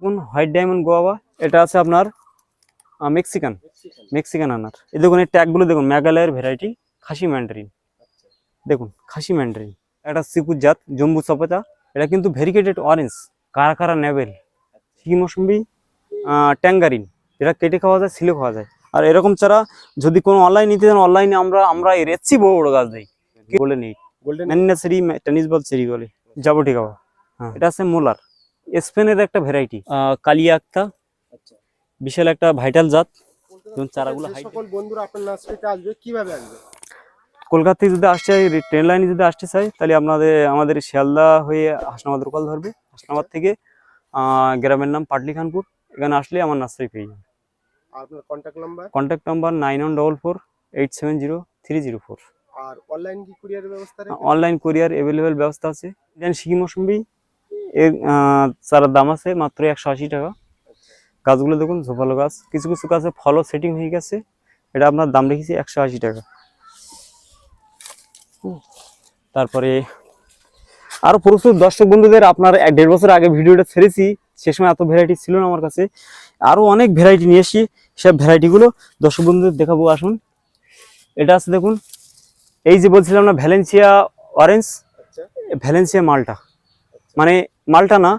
দেখুন white diamond guava? এটা আছে আপনার মেক্সিকান। মেক্সিকান আনার। এই দেখুন এই ট্যাগগুলো দেখুন মেঘালয়ের ভ্যারাইটি খাসি ম্যান্ডারিন। দেখুন খাসি ম্যান্ডারিন। এটা সিকুর জাত জম্বু সপেতা এটা কিন্তু ভেরিকেটেড অরেঞ্জ কারা কারা নেবেল। কি মৌসুম্বি ট্যাঙ্গারিন। এটা কেটে খাওয়া যায় ছিলে খাওয়া যায়। আর এরকম চারা যদি কোনো অনলাইন নিতে চান অনলাইনে আমরা আমরা এর এসছি বড় বড় গাছ দিই। বলে নেই। গোল্ডেন টেনিস বল সেরি বলে। যাবটি খাওয়া হ্যাঁ এটা আছে মোলার। স্পেনের একটা ভ্যারাইটি কালিয়া একটা আচ্ছা। বিশাল একটা ভাইটাল জাত। চারাগুলো সকল বন্ধুরা আপনার নার্সারিতে আসবে কীভাবে আসবে? কলকাতা থেকে যদি আসতে চাই ট্রেন লাইনে যদি আসতে চাই তাহলে আপনাদের আমাদের শিয়ালদা হয়ে হাসনাবাদ লোকাল ধরবে। হাসনাবাদ থেকে গ্রামের নাম পাটলি খানপুর এখানে আসলে আমার নার্সারি পেয়ে যাবে আপনার contact number contact number nine one double four eight seven zero three zero four আর অনলাইন কি ব্যবস্থা অনলাইন কোরিয়ার অ্যাভেলেবেল ব্যবস্থা আছে। দেন সিকি মৌসুম্বি এর চারার দাম আছে মাত্র একশো আশি টাকা। গাছগুলো দেখুন ঝোপালো গাছ। কিছু কিছু গাছে ফলও সেটিং হয়ে গেছে। এটা আপনার দাম রেখেছি একশো আশি টাকা। হুম। তারপরে আরও প্রচুর দর্শক বন্ধুদের আপনার এক দেড় বছর আগে ভিডিওটা ছেড়েছি। সে সময় এত ভ্যারাইটি ছিল না আমার কাছে। আরও অনেক ভ্যারাইটি নিয়ে এসেছি। সব ভ্যারাইটিগুলো দর্শক বন্ধুদের দেখাবো আসুন। এটা আছে দেখুন এই যে বলছিলাম না ভ্যালেন্সিয়া অরেঞ্জ ভ্যালেন্সিয়া মালটা মানে মালটা না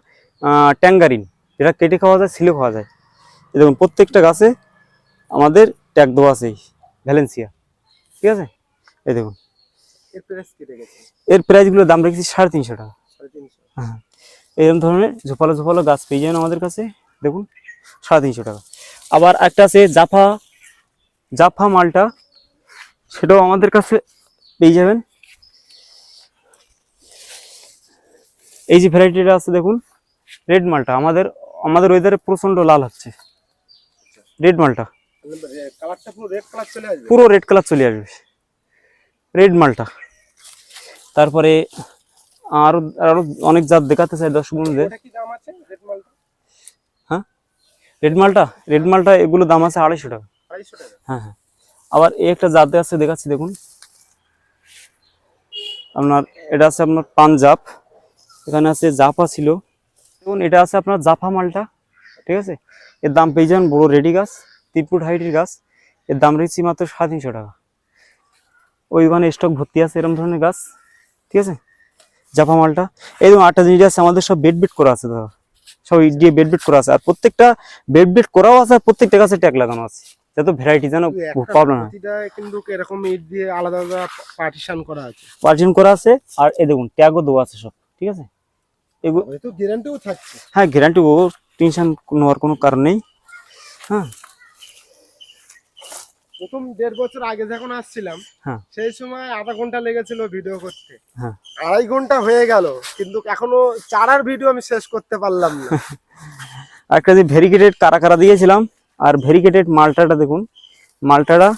ট্যাঙ্গারিন যেটা কেটে খাওয়া যায় ছিলে খাওয়া যায়। এই দেখুন প্রত্যেকটা গাছে আমাদের ট্যাগ দেওয়া আছে ভ্যালেন্সিয়া। ঠিক আছে? এই দেখুন। এর প্রাইসগুলোর দাম রেখেছি সাড়ে তিনশো টাকা। সাড়ে তিনশো। হ্যাঁ। এরকম ধরনের ঝোপালো ঝোপালো গাছ পেয়ে যাবেন আমাদের কাছে। দেখুন সাড়ে তিনশো টাকা। আবার একটা আছে জাফা জাফা মালটা সেটাও আমাদের কাছে পেয়ে যাবেন। এই যে ভ্যারাইটিটা আছে দেখুন রেড মালটা আমাদের আমাদের ওয়েদারে প্রচণ্ড লাল হচ্ছে। রেড মালটা। পুরো রেড কালার চলে আসবে। রেড মালটা। তারপরে আরও আরও অনেক জাত দেখাতে চাই দর্শক বন্ধুদের। আছে রেড মালটা? রেড মালটা এগুলো দাম আছে আড়াইশো টাকা। আড়াইশো টাকা। হ্যাঁ হ্যাঁ। আবার এই একটা জাতে আছে দেখাচ্ছি দেখুন। আপনার এটা আছে আপনার পাঞ্জাব। এখানে আছে জাফা ছিল। দেখুন এটা আছে আপনার জাফা মালটা ঠিক আছে? এর দাম পেয়ে যাবেন বড় রেডি গাছ তিন ফুট হাইটের গাছ। এর দাম রেখেছি মাত্র সাড়ে তিনশো টাকা। ওইখানে স্টক ভর্তি আছে এরকম ধরনের গাছ ঠিক আছে? জাফা মালটা। এই আটটা জিনিস আছে আমাদের সব বেড বেড করা আছে দাদা। সব ইট দিয়ে বেড বেড করা আছে। আর প্রত্যেকটা বেড বেড করাও আছে আর প্রত্যেকটা গাছে ট্যাগ লাগানো আছে। যাতে ভ্যারাইটি যেন প্রবলেম হয়। কিন্তু এরকম ইট দিয়ে আলাদা আলাদা পার্টিশন করা আছে। পার্টিশন করা আছে আর এই দেখুন ট্যাগও দেওয়া আছে সব ঠিক আছে? এগুলো গ্যারান্টিও থাকছে। হ্যাঁ গ্যারান্টি ও টেনশন নেওয়ার কোনো কারণ নেই। হ্যাঁ। প্রথম দেড় বছর আগে যখন আসছিলাম হ্যাঁ। সেই সময় আধা ঘণ্টা লেগেছিল ভিডিও করতে। হ্যাঁ। আড়াই ঘণ্টা হয়ে গেল কিন্তু এখনও চারার ভিডিও আমি শেষ করতে পারলাম না। একটা যে ভেরিকেটেড কারা কারা দিয়েছিলাম আর ভেরিকেটেড মালটাটা দেখুন মালটাটা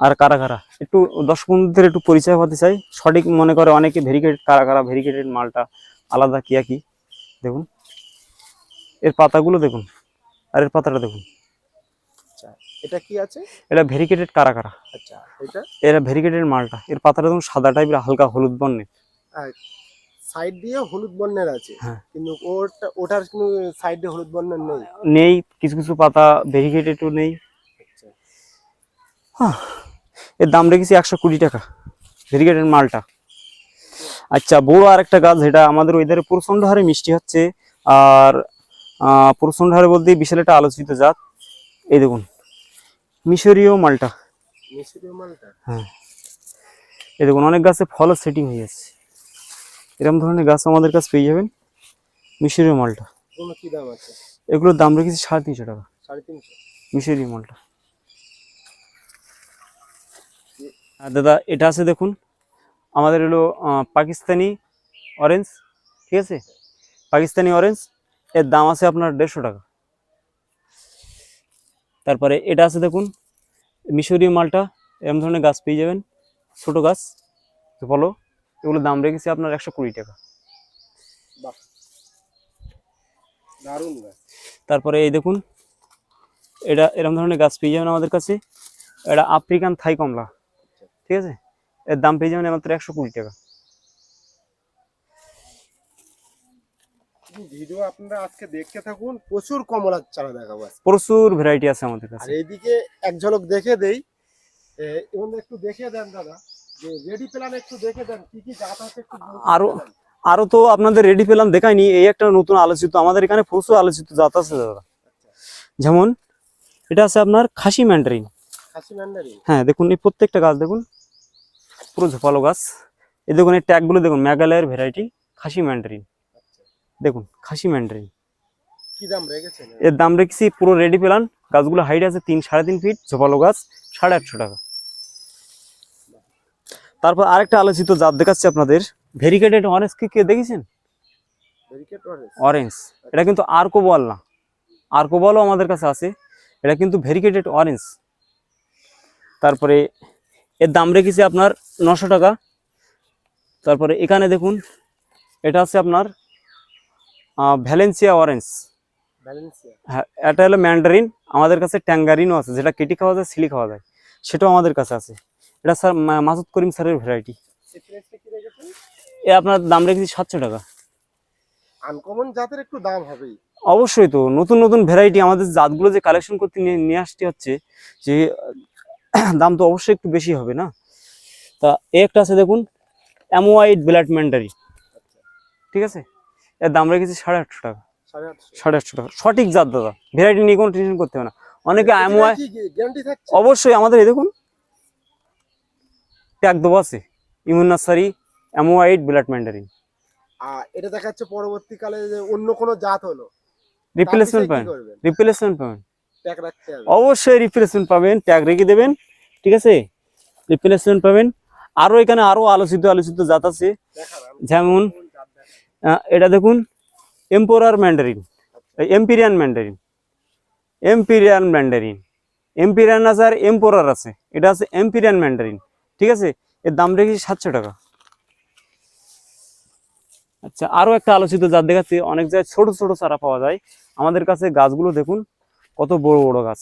আর কারা কারা একটু দশ বন্ধুদের একটু পরিচয় হতে চাই সঠিক মনে করে অনেকে ভেরিকেটেড কারা কারা ভেরিকেটেড মালটা আলাদা কি কি দেখুন। এর পাতাগুলো দেখুন। আর এর পাতাটা দেখুন। আচ্ছা এটা কি আছে? এটা ভেরিকেটেড কারা কারা? আচ্ছা এটা? এরা ভেরিকেটেড মালটা। এর পাতাটা দেখুন সাদা টাইপের হালকা হলুদ বর্ণের। সাইড দিয়ে হলুদ বর্ণের আছে। হ্যাঁ। কিন্তু ওটা ওটার সাইড দিয়ে হলুদ বর্ণের নেই। নেই কিছু কিছু পাতা ভেরিকেটেডও নেই। আচ্ছা। হ্যাঁ, এর দাম রেখেছি একশো কুড়ি টাকা। ভেরিকেটেড মালটা। আচ্ছা বড় আর একটা গাছ যেটা আমাদের ওইধারে প্রচণ্ড হারে মিষ্টি হচ্ছে আর প্রচণ্ড হারে বলতে বিশাল একটা আলোচিত জাত। এই দেখুন মিশরীয় মালটা। মিশরীয় মালটা? হ্যাঁ। এই দেখুন অনেক গাছে ফলও সেটিং হয়ে যাচ্ছে। এরকম ধরনের গাছ আমাদের কাছে পেয়ে যাবেন মিশরীয় মালটা। কি দাম আছে? এগুলোর দাম রেখেছি সাড়ে তিনশো টাকা। সাড়ে তিনশো? মিশরীয় মালটা। আর দাদা এটা আছে দেখুন আমাদের হলো পাকিস্তানি অরেঞ্জ ঠিক আছে? পাকিস্তানি অরেঞ্জ এর দাম আছে আপনার দেড়শো টাকা। তারপরে এটা আছে দেখুন মিশরীয় মালটা এরকম ধরনের গাছ পেয়ে যাবেন ছোট গাছ তো বলো এগুলোর দাম রেখেছি আপনার একশো কুড়ি টাকা। তারপরে এই দেখুন এটা এরকম ধরনের গাছ পেয়ে যাবেন আমাদের কাছে এটা আফ্রিকান থাই কমলা ঠিক আছে? এর দাম পেয়ে যাবেন মাত্র একশো কুড়ি টাকা। ভিডিও আপনারা আজকে দেখতে থাকুন প্রচুর কমলার চারা দেখাবো প্রচুর ভ্যারাইটি আছে আমাদের আর এইদিকে এক ঝলক দেখে দেই। এবং একটু দেখে দেন দাদা। যে রেডি প্ল্যান একটু দেখে দেন কি কি জাত আছে একটু আরো-। আরও তো আপনাদের রেডি পেলাম দেখাইনি। এই একটা নতুন আলোচিত আমাদের এখানে প্রচুর আলোচিত জাত আছে দাদা। যেমন এটা আছে আপনার খাসি ম্যান্ডারিন হ্যাঁ দেখুন এই প্রত্যেকটা গাছ দেখুন। পুরো ঝোপালো গাছ। এই দেখুন এই ট্যাগগুলো দেখুন মেঘালয়ের ভ্যারাইটি খাসি ম্যান্ডারিন দেখুন খাসি ম্যান্ডারিন এর দাম রেখেছি পুরো রেডি পেলান গাছগুলো হাইট আছে তিন সাড়ে তিন ফিট ঝোপালো গাছ সাড়ে আটশো টাকা। তারপর আরেকটা আলোচিত জাত দেখাচ্ছি আপনাদের। ভেরিকেটেড অরেঞ্জ কি কে দেখেছেন? অরেঞ্জ অরেঞ্জ এটা কিন্তু আর্কো বল না আর্কো বলও আমাদের কাছে আছে। এটা কিন্তু ভেরিকেটেড অরেঞ্জ তারপরে এর দাম রেখেছি আপনার নশো টাকা। তারপরে এখানে দেখুন এটা আছে আপনার ভ্যালেন্সিয়া অরেঞ্জ হ্যাঁ এটা হলো ম্যান্ডারিন আমাদের কাছে ট্যাঙ্গারিনও আছে যেটা কেটে খাওয়া যায় সিলি খাওয়া যায় সেটাও আমাদের কাছে আছে। এটা স্যার মাসুদ করিম স্যারের ভ্যারাইটি এ আপনার দাম রেখেছি সাতশো টাকা। আনকমন জাতের একটু দাম হবেই। অবশ্যই তো নতুন নতুন ভ্যারাইটি আমাদের জাতগুলো যে কালেকশন করতে নিয়ে আসতে হচ্ছে যে দাম তো অবশ্যই একটু বেশি হবে না? তা একটা আছে দেখুন অ্যামোয়াইড ব্লাড ম্যান্ডারি ঠিক আছে? এর দাম রেখেছি সাড়ে আটশো টাকা। সাড়ে আটশো। টাকা। সঠিক জাত দাদা। ভ্যারাইটি নিয়ে কোনো টেনশন করতে হবে না। অনেকে অ্যামোয়াই অবশ্যই আমাদের এই দেখুন ট্যাগ দেবো আছে। ইমিউন নার্সারি অ্যামোয়াইড আর এটা দেখাচ্ছে পরবর্তীকালে অন্য কোনো জাত হলো। রিপ্লেসমেন্ট পাবেন রিপ্লেসমেন্ট পাবেন ট্যাগ রাখতে হবে। অবশ্যই রিপ্লেসমেন্ট পাবেন ট্যাগ রেখে দেবেন ঠিক আছে? রিপ্লেসমেন্ট পাবেন। আরও এখানে আরও আলোচিত আলোচিত জাত আছে। যেমন এটা দেখুন emperor mandarin imperial mandarin imperial mandarin imperial আছে আর এম্পোরার আছে। এটা আছে এম্পিরিয়ান ম্যান্ডারিন ঠিক আছে? এর দাম রেখেছি সাতশো টাকা। আচ্ছা আরও একটা আলোচিত জাত দেখাচ্ছি। অনেক জায়গায় ছোট ছোট চারা পাওয়া যায়। আমাদের কাছে গাছগুলো দেখুন কত বড় বড় গাছ।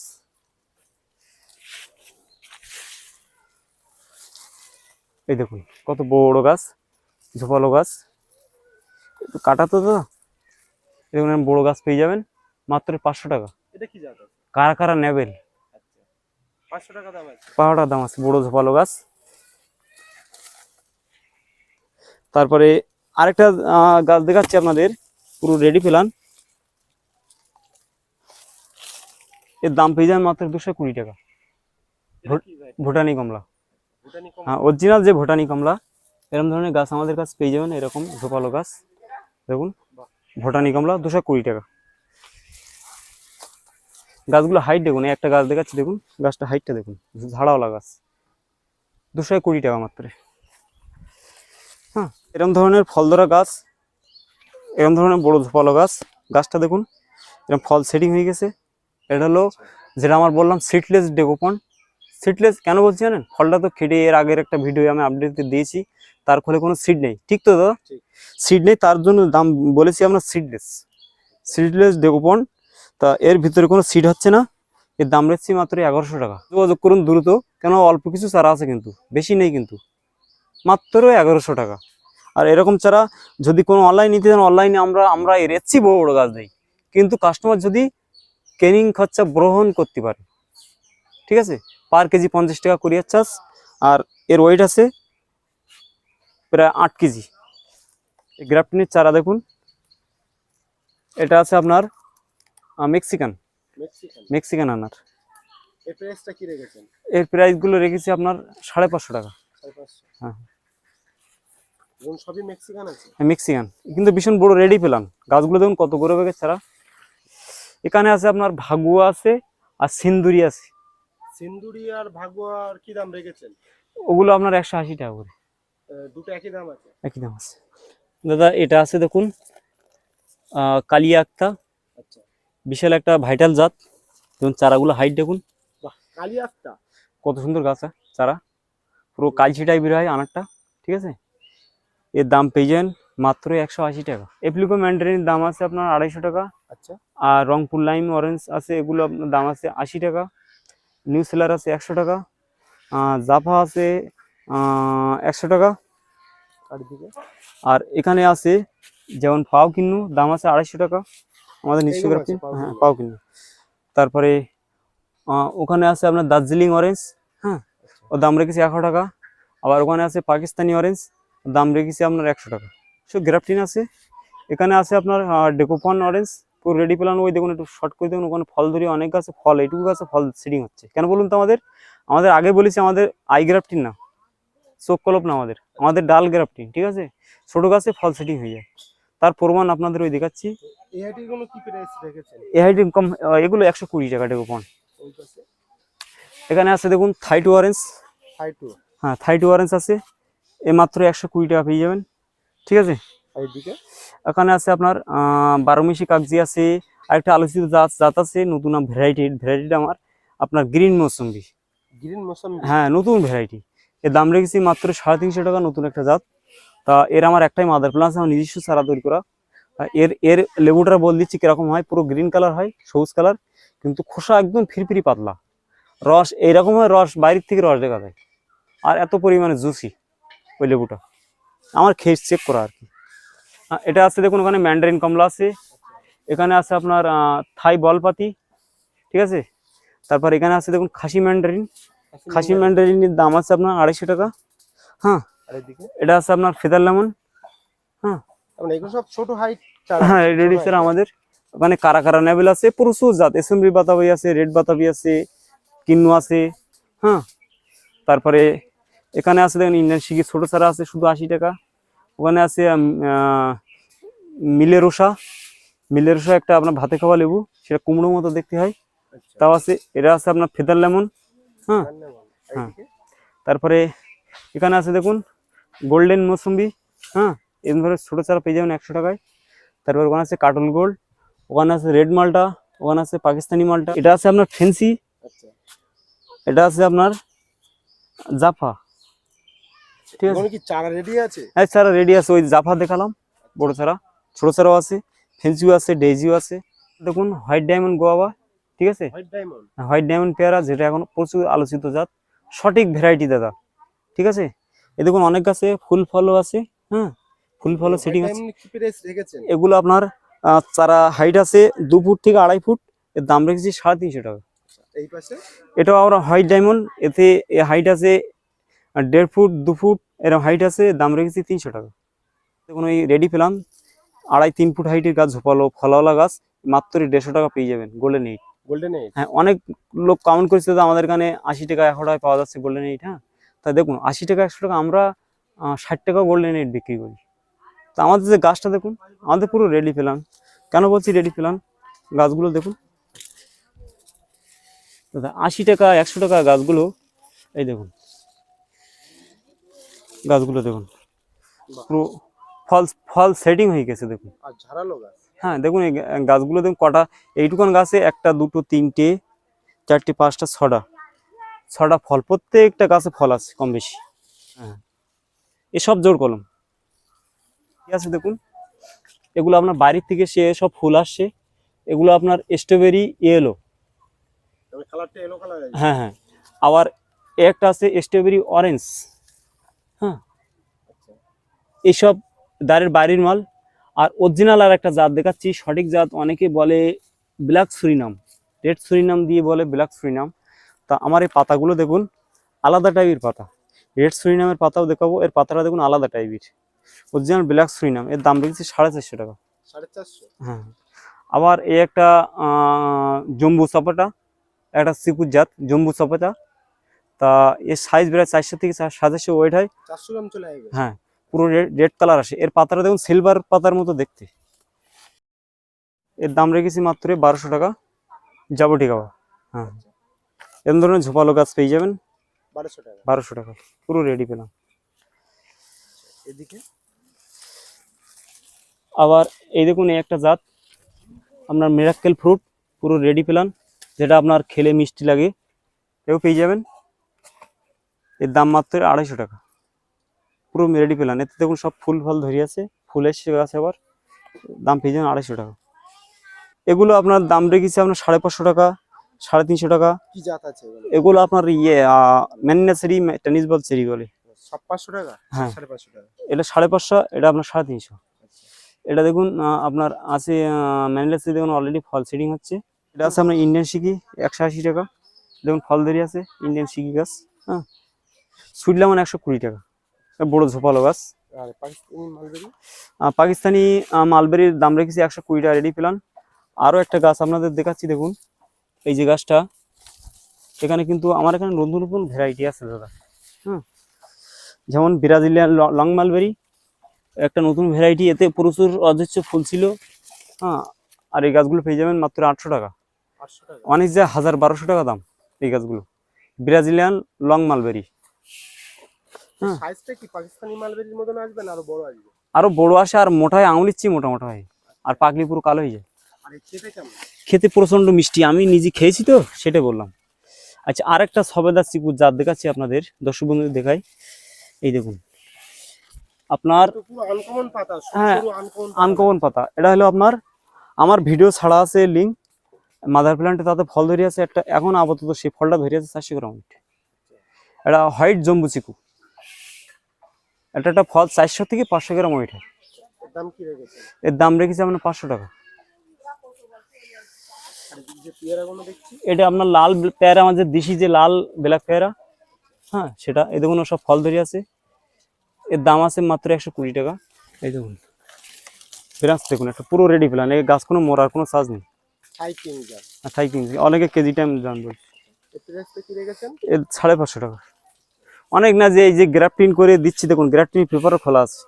এই দেখুন কত বড় বড় গাছ ঝোপালো গাছ। একটু কাটা তো দেখুন বড় গাছ পেয়ে যাবেন মাত্র পাঁচশো টাকা। এটা কি কারা কারা নেবেন? আচ্ছা টাকা দাম আছে। পাহাড়ার দাম আছে বড় ঝোপালো গাছ। তারপরে আরেকটা গাছ দেখাচ্ছি আপনাদের পুরো রেডি প্ল্যান এর দাম পেয়ে যাবেন মাত্র দুশো কুড়ি টাকা। ভুটানি কমলা। হ্যাঁ অরিজিনাল যে ভুটানি কমলা এরকম ধরনের গাছ আমাদের কাছে পেয়ে যাবেন এরকম ঝোপালো গাছ। দেখুন। ভুটানি কমলা দুশো কুড়ি টাকা। গাছগুলো হাইট দেখুন একটা গাছ দেখাচ্ছি দেখুন গাছটা হাইটটা দেখুন ঝাড়াওয়ালা গাছ। দুশো কুড়ি টাকা মাত্র। হ্যাঁ এরকম ধরনের ফল ধরা গাছ এরকম ধরনের বড় ঝোপালো গাছ গাছটা দেখুন এরকম ফল সেটিং হয়ে গেছে। এটা হলো যেটা আমার বললাম সিটলেস ডেকোপন সিটলেস কেন বলছি জানেন? ফলটা তো খেটে এর আগের একটা ভিডিও আমি আপডেট দিয়েছি তার ফলে কোনো সিট নেই। ঠিক তো দাদা? সিট নেই তার জন্য দাম বলেছি আমরা সিটলেস সিটলেস ডেকোপন তা এর ভিতরে কোনো সিট হচ্ছে না। এর দাম রেখেছি মাত্র এগারোশো টাকা। যোগাযোগ করুন দ্রুত কেন অল্প কিছু চারা আছে কিন্তু বেশি নেই কিন্তু। মাত্র এগারোশো টাকা। আর এরকম চারা যদি কোনো অনলাইন নিতে চান অনলাইনে আমরা আমরা এর এসছি বড় বড় গাছ দিই। কিন্তু কাস্টমার যদি কেনিং খরচা গ্রহণ করতে পারে। ঠিক আছে? পার কেজি পঞ্চাশ টাকা কুরিয়ার চার্জ আর এর ওয়েট আছে প্রায় আট কেজি। গ্রাফটিনের চারা দেখুন। এটা আছে আপনার মেক্সিকান মেক্সিকান আনার এর প্রাইসগুলো রেখেছি আপনার সাড়ে পাঁচশো টাকা। হ্যাঁ। মেক্সিকান কিন্তু ভীষণ বড় রেডি পেলাম। গাছগুলো দেখুন কত বড় বেগের চারা এখানে আছে আপনার ভাগুয়া আছে আর সিন্দুরি আছে। সিন্দুরি আর ভাগুয়ার কি দাম রেখেছেন? ওগুলো আপনার একশো আশি টাকা করে। দুটো একই দাম আছে? একই দাম আছে। দাদা এটা আছে দেখুন আহ, কালিয়া একটা আচ্ছা। বিশাল একটা ভাইটাল জাত। দেখুন চারাগুলো হাইট দেখুন। বাহ কালিয়াসটা কত সুন্দর গাছ আর চারা। পুরো কালচি টাইপের হয় আনারটা ঠিক আছে? এর দাম পেয়ে যাবেন মাত্র একশো আশি টাকা। এপ্লিকো ম্যান্ডারিনের দাম আছে আপনার আড়াইশো টাকা। আচ্ছা। আর রংপুর লাইম অরেঞ্জ আছে এগুলো আপনার দাম আছে আশি টাকা। নিউ সেলার আছে একশো টাকা। জাফা আছে একশো টাকা। আর এখানে আছে যেমন পাও কিন্নু দাম আছে আড়াইশো টাকা। আমাদের নিশ্চয় হ্যাঁ পাও কিনু তারপরে ওখানে আছে আপনার দার্জিলিং অরেঞ্জ হ্যাঁ ওর দাম রেখেছি একশো টাকা। আবার ওখানে আছে পাকিস্তানি অরেঞ্জ দাম রেখেছি আপনার একশো টাকা। সো গ্রাফটিন আছে। এখানে আছে আপনার ডেকোপন অরেঞ্জ পুরো রেডি প্ল্যান ওই দেখুন একটু শর্ট করে দেখুন ওখানে ফল ধরি অনেক গাছে ফল এইটুকু গাছে ফল সিডিং হচ্ছে। কেন বলুন তো আমাদের? আমাদের আগে বলেছি আমাদের আই গ্রাফটিন না চোখ কলপ না আমাদের আমাদের ডাল গ্রাফটিন ঠিক আছে? ছোট গাছে ফল সেটিং হয়ে যায়। তার প্রমাণ আপনাদের ওই দেখাচ্ছি। এই হাইটির কোনো কি প্রাইস রেখেছেন? এ হাইট ইনকাম এগুলো একশো কুড়ি টাকা ওই পাশে? এখানে আছে দেখুন থাই টু অরেঞ্জ হ্যাঁ থাই টু অরেঞ্জ আছে। এ মাত্র একশো কুড়ি টাকা পেয়ে যাবেন। ঠিক আছে? এখানে আছে আপনার বারোমিশি কাগজি আছে আরেকটা আলোচিত জাত জাত আছে নতুন ভ্যারাইটি ভ্যারাইটিটা আমার আপনার গ্রিন মৌসুম্বি গ্রিন মৌসুমি? হ্যাঁ নতুন ভ্যারাইটি এর দাম রেখেছি মাত্র সাড়ে তিনশো টাকা নতুন একটা জাত। তা এর আমার একটাই মাদার প্লাস আমার নিজস্ব সারা তৈরি করা। এর এর লেবুটার বল দিচ্ছি কীরকম হয় পুরো গ্রিন কালার হয় সবুজ কালার কিন্তু খোসা একদম ফিরফিরি পাতলা। রস এইরকম হয় রস বাইরের থেকে রস দেখা যায়। আর এত পরিমাণে জুসি ওই লেবুটা। আমার খেয়ে চেক করা আর কি। এটা আছে দেখুন ওখানে ম্যান্ডারিন কমলা আছে। এখানে আছে আপনার থাই বলপাতি ঠিক আছে? তারপর এখানে আছে দেখুন খাসি ম্যান্ডারিন খাসি ম্যান্ডারিনের দাম আছে আপনার আড়াইশো টাকা। হ্যাঁ এটা আছে আপনার ফেদার লেমন। হ্যাঁ। মানে সব ছোট হাইট হ্যাঁ রেডি স্যার আমাদের। ওখানে কারা কারা নেবেল আছে? প্রচুর জাত। এসএমবি বাতাবি আছে রেড বাতাবি আছে কিন্নু আছে। হ্যাঁ। তারপরে এখানে আছে দেখুন ইন্ডিয়ান শিখি ছোট চারা আছে শুধু আশি টাকা। ওখানে আছে আহ, মিলেরোসা মিলেরোসা একটা আপনার ভাতে খাওয়া লেবু সেটা কুমড়োর মতো দেখতে হয়। তাও আছে এটা আছে আপনার ফেদার লেমন হ্যাঁ? হ্যাঁ। তারপরে এখানে আছে দেখুন গোল্ডেন মৌসুম্বি হ্যাঁ? এরকম ধরে ছোটো চারা পেয়ে যাবেন একশো টাকায়। তারপর ওখানে আছে কার্টুন গোল্ড ওখানে আছে রেড মালটা ওখানে আছে পাকিস্তানি মালটা। এটা আছে আপনার ফেন্সি আচ্ছা। এটা আছে আপনার জাফা। ঠিক আছে। কি চারা রেডি আছে? হ্যাঁ চারা রেডি আছে। ওই জাফা দেখালাম বড় চারা। ছোটো চারাও আছে ফেন্সিও আছে ডেজিও আছে। দেখুন হোয়াইট ডায়মন্ড গোয়াবা ঠিক আছে? White diamond? হোয়াইট ডায়মন্ড পেয়ারা যেটা এখন প্রচুর আলোচিত জাত। সঠিক ভ্যারাইটি দাদা। ঠিক আছে? এ দেখুন অনেক গাছে ফুল ফলও আছে হ্যাঁ? ফুল ফলও সেটিং আছে। এগুলো আপনার চারা হাইট আছে দু ফুট থেকে আড়াই ফুট। এর দাম রেখেছি সাড়ে তিনশো টাকা। এই পাশে? এটাও আমরা হোয়াইট ডায়মন্ড এতে হাইট আছে আহ, দেড় ফুট দু ফুট এরকম হাইট আছে দাম রেখেছি তিনশো টাকা। দেখুন ওই রেডি পেলাম। আড়াই তিন ফুট হাইটের গাছ ঝোপালো ফলাওয়ালা গাছ মাত্র দেড়শো টাকা পেয়ে যাবেন গোল্ডেন এইট গোল্ডেন এইট হ্যাঁ অনেক লোক কমেন্ট করেছে দাদা আমাদের এখানে আশি টাকা একশো টাকায় পাওয়া যাচ্ছে গোল্ডেন এইট হ্যাঁ? তা দেখুন আশি টাকা একশো টাকা আমরা ষাট টাকা গোল্ডেন এইট বিক্রি করি। তা আমাদের যে গাছটা দেখুন আমাদের পুরো রেডি পেলাম। কেন বলছি রেডি পেলাম? গাছগুলো দেখুন। দাদা আশি টাকা একশো টাকা গাছগুলো এই দেখুন গাছগুলো দেখুন। পুরো ফল ফল সেটিং হয়ে গেছে দেখুন। গাছ? হ্যাঁ দেখুন এই গাছগুলো দেখুন কটা এইটুকান গাছে একটা দুটো তিনটে চারটে পাঁচটা ছটা। ছটা ফল প্রত্যেকটা গাছে ফল আছে কম বেশি। হ্যাঁ। এসব জোর কলম। ঠিক আছে দেখুন? এগুলো আপনার বাড়ির থেকে সে সব ফুল আসছে। এগুলো আপনার স্ট্রবেরি ইয়েলো হ্যাঁ হ্যাঁ আবার একটা আছে স্ট্রবেরি অরেঞ্জ হ্যাঁ। এইসব দাঁড়ের বাড়ির মাল। আর অরিজিনাল আর একটা জাত দেখাচ্ছি সঠিক জাত অনেকে বলে ব্ল্যাক সুরিনাম রেড সুরিনাম দিয়ে বলে ব্ল্যাক সুরিনাম তা আমার এই পাতাগুলো দেখুন আলাদা টাইপের পাতা। রেড সুরিনামের পাতাও দেখাবো এর পাতাটা দেখুন আলাদা টাইপের অরিজিনাল ব্ল্যাক সুরিনাম এর দাম রেখেছি সাড়ে চারশো টাকা। সাড়ে চারশো? হ্যাঁ। আবার এই একটা জম্বু চাপাটা একটা সিকুর জাত জম্বু চাপাটা তা এর সাইজ বেড়ায় চারশো থেকে সাতাশশো ওয়েট হয়। চারশো গ্রাম চলে আসবে। হ্যাঁ পুরো রেড কালার আসে। এর পাতাটা দেখুন সিলভার পাতার মতো দেখতে। এর দাম রেখেছি মাত্র বারোশো টাকা। যাবটি গাওয়া হ্যাঁ। এরকম ধরনের ঝোপালো গাছ পেয়ে যাবেন। বারোশো টাকা। বারোশো টাকা। পুরো রেডি পেলাম। এদিকে? আবার এই দেখুন এই একটা জাত। আপনার মেরাক্কেল ফ্রুট পুরো রেডি পেলাম। যেটা আপনার খেলে মিষ্টি লাগে। এও পেয়ে যাবেন। এর দাম মাত্র আড়াইশো টাকা। পুরো রেডি পেলাম। এতে দেখুন সব ফুল ফল ধরে আছে। ফুল এসছে গাছে আবার। দাম পেয়ে যাবেন আড়াইশো টাকা। এগুলো আপনার দাম রেখেছে আপনার সাড়ে পাঁচশো টাকা সাড়ে তিনশো টাকা। কি জাত আছে এগুলো? আপনার ইয়ে ম্যানিনা চেরি টেনিস বল চেরি বলে। পাঁচশো টাকা? হ্যাঁ। সাড়ে এটা সাড়ে পাঁচশো এটা আপনার সাড়ে তিনশো। আচ্ছা। এটা দেখুন আপনার আছে ম্যান্ডেলাসে দেখুন অলরেডি ফল সেটিং হচ্ছে। এটা আছে আপনার ইন্ডিয়ান সিকি একশো আশি টাকা। দেখুন ফল ধরে আছে ইন্ডিয়ান সিকি গাছ। হ্যাঁ। সুইট লেমন একশো কুড়ি টাকা। বড় ঝোপালো গাছ। পাকিস্তানি মালবেরির দাম রেখেছি একশো কুড়ি টাকা রেডি প্ল্যান আরও একটা গাছ আপনাদের দেখাচ্ছি দেখুন। এই যে গাছটা এখানে কিন্তু আমার এখানে নতুন নতুন ভ্যারাইটি আছে দাদা। হ্যাঁ যেমন ব্রাজিলিয়ান ল- মালবেরি একটা নতুন ভ্যারাইটি এতে প্রচুর অজস্র ফুল ছিল। হ্যাঁ আর এই গাছগুলো পেয়ে যাবেন মাত্র আটশো টাকা। অনেক যে হাজার বারোশো টাকা দাম এই গাছগুলো। Brazilian long mulberry. সাইজটা কি পাকিস্তানি মালবেরির মতন আসবে না আরও বড় আসবে? আরও বড় আসে আর মোটা হয় আঙুলির চেয়ে মোটা মোটা হয়। আর পাকলি পুরো কালো হয়ে যায়। খেতে প্রচণ্ড মিষ্টি। আমি নিজে খেয়েছি তো সেটা বললাম। আচ্ছা আরেকটা সবেদা চিকুর জাত দেখাচ্ছি আপনাদের দর্শক বন্ধুদের দেখাই। এই দেখুন। আপনার আনকমন পাতা হ্যাঁ, আনকমন পাতা। এটা হলো আপনার আমার ভিডিও ছাড়া আছে লিঙ্ক মাদার প্ল্যান্টে তাতে ফল ধরে আছে একটা এখন আপাতত সেই ফলটা ধরে আছে চারশো গ্রাম। এটা হোয়াইট জম্বু চিকু এটা একটা ফল চারশো থেকে পাঁচশো গ্রাম রেখেছে? এর দাম রেখেছি আপনার পাঁচশো টাকা। এটা আপনার লাল পেয়ারা আমাদের দেশি যে লাল ব্ল্যাক পেয়ারা হ্যাঁ সেটা এই দেখুন সব ফল ধরে আছে। এর দাম আছে মাত্র একশো কুড়ি টাকা। এই দেখুন। ব্রাঞ্চ দেখুন একটা পুরো রেডি প্ল্যান এই গাছ কোনো মরার কোনো চার্জ নেই। হাই কিং যা আর থাই কিনছি অনেকে কেজি টাইম রেখেছেন? এর সাড়ে পাঁচশো টাকা। অনেক না যে এই যে গ্রাফটিং করে দিচ্ছি দেখুন গ্রাফটিন পেপারও খোলা আছে।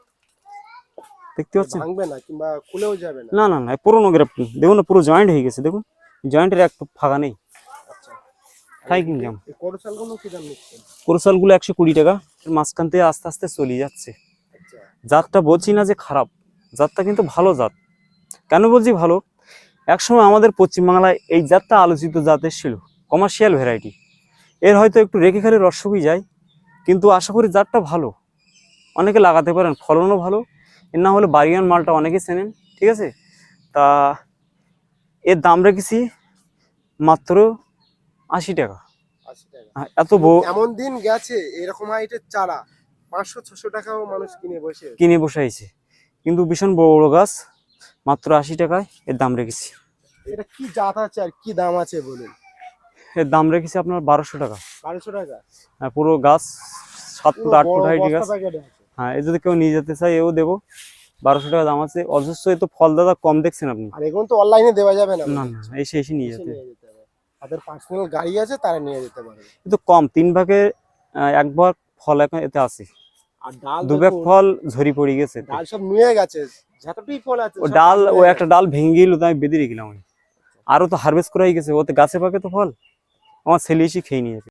দেখতে পাচ্ছেন? ভাঙবে না কিংবা খুলেও যাবে না। না না না পুরোনো গ্রাফটিং দেখুন না পুরো জয়েন্ট হয়ে গেছে দেখুন। জয়েন্টের এক ফাঁকা নেই। আচ্ছা। থাই করসালগুলো কি দাম নিচ্ছেন কোরসালগুলো একশো কুড়ি টাকা মাঝখান থেকে আস্তে আস্তে চলে যাচ্ছে। আচ্ছা। জাতটা বলছি না যে খারাপ জাতটা কিন্তু ভালো জাত। কেন বলছি ভালো? একসময় আমাদের পশ্চিমবাংলায় এই জাতটা আলোচিত জাতের ছিল কমার্শিয়াল ভ্যারাইটি এর হয়তো একটু রেখে খেলে রস যায় কিন্তু আশা করি জাতটা ভালো। অনেকে লাগাতে পারেন ফলনও ভালো। এর না হলে বারিয়ান মালটা অনেকে চেনেন ঠিক আছে? তা এর দাম রেখেছি মাত্র আশি টাকা। হ্যাঁ, এত বড় এমন দিন গেছে এরকম হাইটের চারা পাঁচশো ছশো টাকাও মানুষ কিনে বসে কিনে বসাইছে কিন্তু ভীষণ বড় বড় গাছ মাত্র আশি টাকায় এর দাম রেখেছি। এটা কি জাত আছে আর কি দাম আছে বলুন? এর দাম রেখেছি আপনার বারোশো টাকা। বারোশো টাকা। হ্যাঁ, পুরো গাছ সাত ফুট আট ফুট হাইট গাছ। হ্যাঁ এ যদি কেউ নিয়ে যেতে চায় এও দেবো। বারোশো টাকা দাম আছে। অজস্র তো ফল দাদা কম দেখছেন আপনি? আর এগুলো তো অনলাইনে দেওয়া যাবে না। না না এসে এসে নিয়ে যেতে। তাদের পার্সোনাল গাড়ি আছে তারা নিয়ে যেতে পারবে। এ তো কম তিন আহ, এক ভাগ ফল এখন এতে আছে। আর ডাল ভাগ ফল ঝরি পড়ে গেছে। ডাল সব নুয়ে গেছে। যতটুই ফল আছে ও ডাল ও একটা ডাল ভেঙে গেল তো আমি বেঁধে রেখলাম। আমি আরও তো হারভেস্ট করাই গেছে। ওতে গাছে পাকে তো ফল? আমার ছেলে এসে খেয়ে নিয়ে যাবে